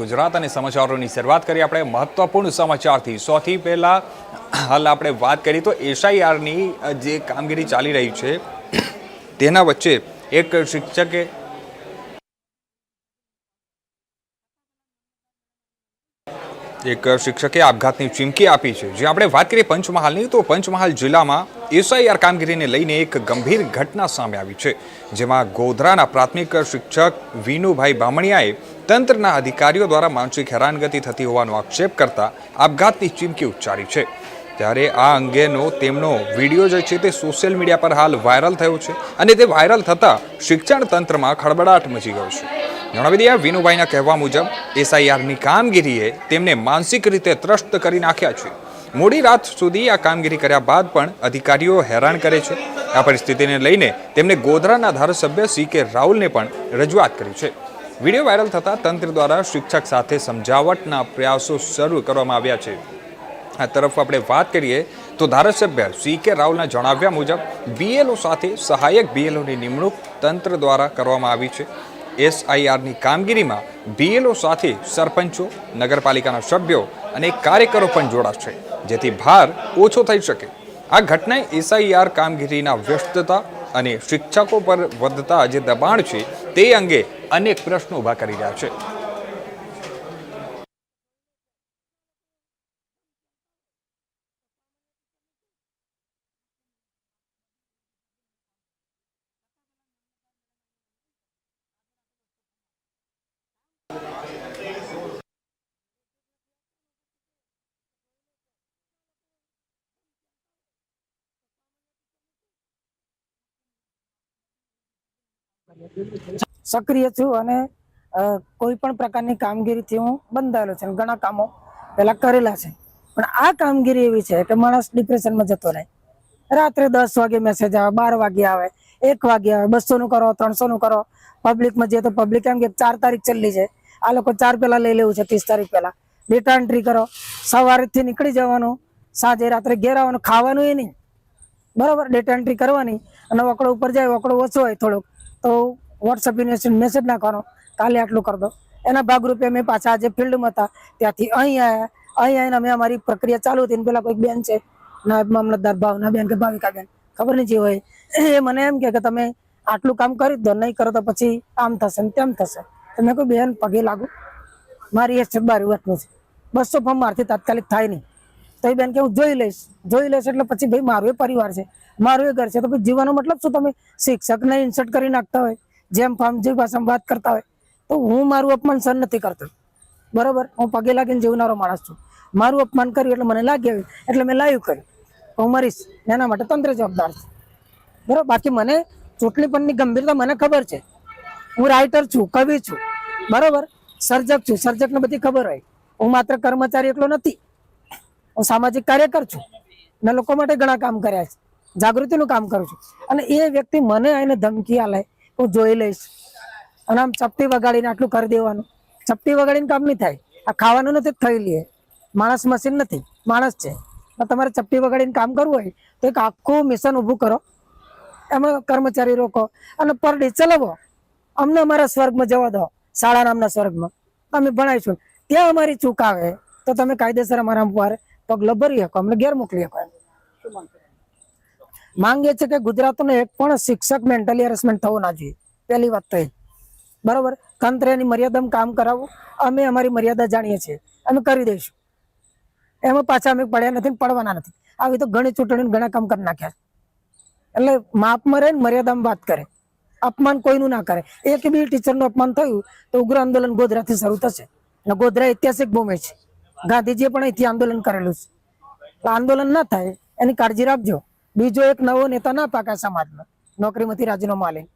ગુજરાત અને સમાચારોની શરૂઆત કરી આપણે મહત્વપૂર્ણ સમાચારથી. સૌથી પહેલાં હાલ આપણે વાત કરી તો એસઆઈઆરની જે કામગીરી ચાલી રહી છે, તેના વચ્ચે એક શિક્ષકે એક શિક્ષકે આપઘાતની ચીમકી આપી છે. જે આપણે વાત કરીએ પંચમહાલની, તો પંચમહાલ જિલ્લામાં એસઆઈઆર કામગીરીને લઈને એક ગંભીર ઘટના સામે આવી છે, જેમાં ગોધરાના પ્રાથમિક શિક્ષક વિનુભાઈ બામણિયાએ તંત્રના અધિકારીઓ દ્વારા માનસિક હેરાનગતિ થતી હોવાનો આક્ષેપ કરતા આપઘાતની ચીમકી ઉચ્ચારી છે. ત્યારે આ અંગેનો તેમનો વીડિયો જે છે તે સોશિયલ મીડિયા પર હાલ વાયરલ થયો છે અને તે વાયરલ થતાં શિક્ષણ તંત્રમાં ખળબડાટ મચી ગયો છે. જણાવી દઈએ વિનુભાઈના કહેવા મુજબ, એસઆઈઆરની કામગીરીએ તેમને માનસિક રીતે ત્રસ્ત કરી નાખ્યા છે. મોડી રાત સુધી આ કામગીરી કર્યા બાદ પણ અધિકારીઓ હેરાન કરે છે. આ પરિસ્થિતિને લઈને તેમણે ગોધરાના ધારાસભ્ય સી કે રાહુલને પણ રજૂઆત કરી છે. વીડિયો વાયરલ થતાં તંત્ર દ્વારા શિક્ષક સાથે સમજાવટના પ્રયાસો શરૂ કરવામાં આવ્યા છે. આ તરફ આપણે વાત કરીએ તો ધારાસભ્ય સી કે રાહુલના જણાવ્યા મુજબ, બીએલઓ સાથે સહાયક બીએલઓની નિમણૂક તંત્ર દ્વારા કરવામાં આવી છે. એસઆઈઆરની કામગીરીમાં બીએલઓ સાથે સરપંચો, નગરપાલિકાના સભ્યો અને કાર્યકરો પણ જોડાશે જેથી ભાર ઓછો થઈ શકે. આ ઘટનાએ એસઆઈઆર કામગીરીના વ્યસ્તતા અને શિક્ષકો પર વધતા જે દબાણ છે, તે અંગે અનેક પ્રશ્નો ઊભા કરી રહ્યા છે. સક્રિય છું અને કોઈ પણ પ્રકારની કામગીરીથી હું બંધાયેલો છું ઘણા કામો પહેલાં કરેલા છે. પણ આ કામગીરી એવી છે કે માણસ ડિપ્રેશનમાં જતો રહે. રાત્રે દસ વાગે મેસેજ આવે, બાર વાગે આવે, એક વાગે આવે બસો નું કરો ત્રણસો નું કરો. પબ્લિકમાં જઈએ તો પબ્લિક એમ કે ચાર તારીખ ચાલી છે. આ લોકો ચાર પહેલાં લઈ લેવું છે, ત્રીસ તારીખ પહેલાં. ડેટા એન્ટ્રી કરો. સવારેથી નીકળી જવાનું. સાંજે રાત્રે ઘેર આવવાનું. ખાવાનું એ નહીં. બરાબર? ડેટા એન્ટ્રી કરવાની અને વકડો ઉપર જાય વકડો ઓછો હોય થોડોક. તો વોટ્સઅપ યુનિવર્સિટી મેસેજ નાખવાનો કાલે આટલું કરી દો. એના ભાગરૂપે અમે પાછા આજે ફિલ્ડમાં હતા. ત્યાંથી અહીં આવ્યા અહીં આવીને અમે અમારી પ્રક્રિયા ચાલુ હતી પેલા કોઈક બેન છે. નાયબ મામલતદાર ભાવના બેન કે ભાવિકા બેન. ખબર નહીં જે હોય. એ મને એમ કે તમે આટલું કામ કરી દો, નહીં કરો તો પછી આમ થશે ને તેમ થશે. તમે કોઈ બેન, પગે લાગુ. મારી એ બારી વાતનું છે. બસો ફોર્મ મારથી તાત્કાલિક થાય નહીં. તો એ બેન કે હું જોઈ લઈશ જોઈ લઈશ એટલે પછી ભાઈ મારું એ પરિવાર છે, મારું એ ઘર છે. તો પછી જીવવાનો મતલબ શું? તમે શિક્ષકને ઇન્સર્ટ કરી નાખતા હોય, જેમ ફામ જે ભાષામાં વાત કરતા હોય, તો હું મારું અપમાન સહન નથી કરતો. બરાબર? હું પગે લાગીને જીવનારો માણસ છું. મારું અપમાન કર્યું એટલે મને લાગી આવ્યું એટલે મેં લાઈવ કર્યું. હું મરીશ. એના માટે તંત્ર જવાબદાર છે. બરાબર? બાકી મને ચૂંટણી પણની ગંભીરતા મને ખબર છે. હું રાઇટર છું, કવિ છું. બરાબર? સર્જક છું. સર્જકને બધી ખબર હોય. હું માત્ર કર્મચારી એકલો નથી. હું સામાજિક કાર્યકર છું. મેં લોકો માટે ઘણા કામ કર્યા છે. જાગૃતિનું કામ કરું છું. અને એ વ્યક્તિ મને આવીને ધમકી આલે, હું જોઈ લઈશ. અને આમ ચપટી વગાડીને આટલું કરી દેવાનું. ચપટી વગાડીને કામ નહીં થાય. આ ખાવાનું નથી, થઈ લે. માણસ મશીન નથી. માણસ છે. તમારે ચપટી વગાડીને કામ કરવું હોય, તો એક આખું મિશન ઊભું કરો. એમાં કર્મચારી રોકો. અને પર ડે ચલાવો. અમને અમારા સ્વર્ગમાં જવા દો. શાળા નામના સ્વર્ગમાં. અમે ભણાવીશું. ત્યાં અમારી ચૂક આવે, તો તમે કાયદેસર અમારા પર પગલો ભરી શકો, અમને ઘેર મોકલી શકો એમ. માંગ છે કે ગુજરાતનો એક પણ શિક્ષક મેન્ટલી હેરેસમેન્ટ થવો ના જોઈએ. પહેલી વાત તો એ. બરોબર? તંત્ર એની મર્યાદામાં કામ કરાવવું, અમે અમારી મર્યાદા જાણીએ છીએ. અમે કરી દઈશું. એમાં પાછા અમે પડ્યા નથી પડવાના નથી. આવી તો ઘણી ચૂંટણી ઘણા કામ કરી નાખ્યા એટલે માપમાં રહે મર્યાદામાં વાત કરે. અપમાન કોઈનું ના કરે. એક બી ટીચરનું અપમાન થયું તો ઉગ્ર આંદોલન ગોધરાથી શરૂ થશે. અને ગોધરા ઐતિહાસિક ભૂમિ છે. ગાંધીજીએ પણ અહીંથી આંદોલન કરેલું છે. આંદોલન ના થાય, એની કાળજી રાખજો. બીજો એક નવો નેતા ના પાકા સમાજમાં. નોકરીમાંથી રાજીનામું આલે.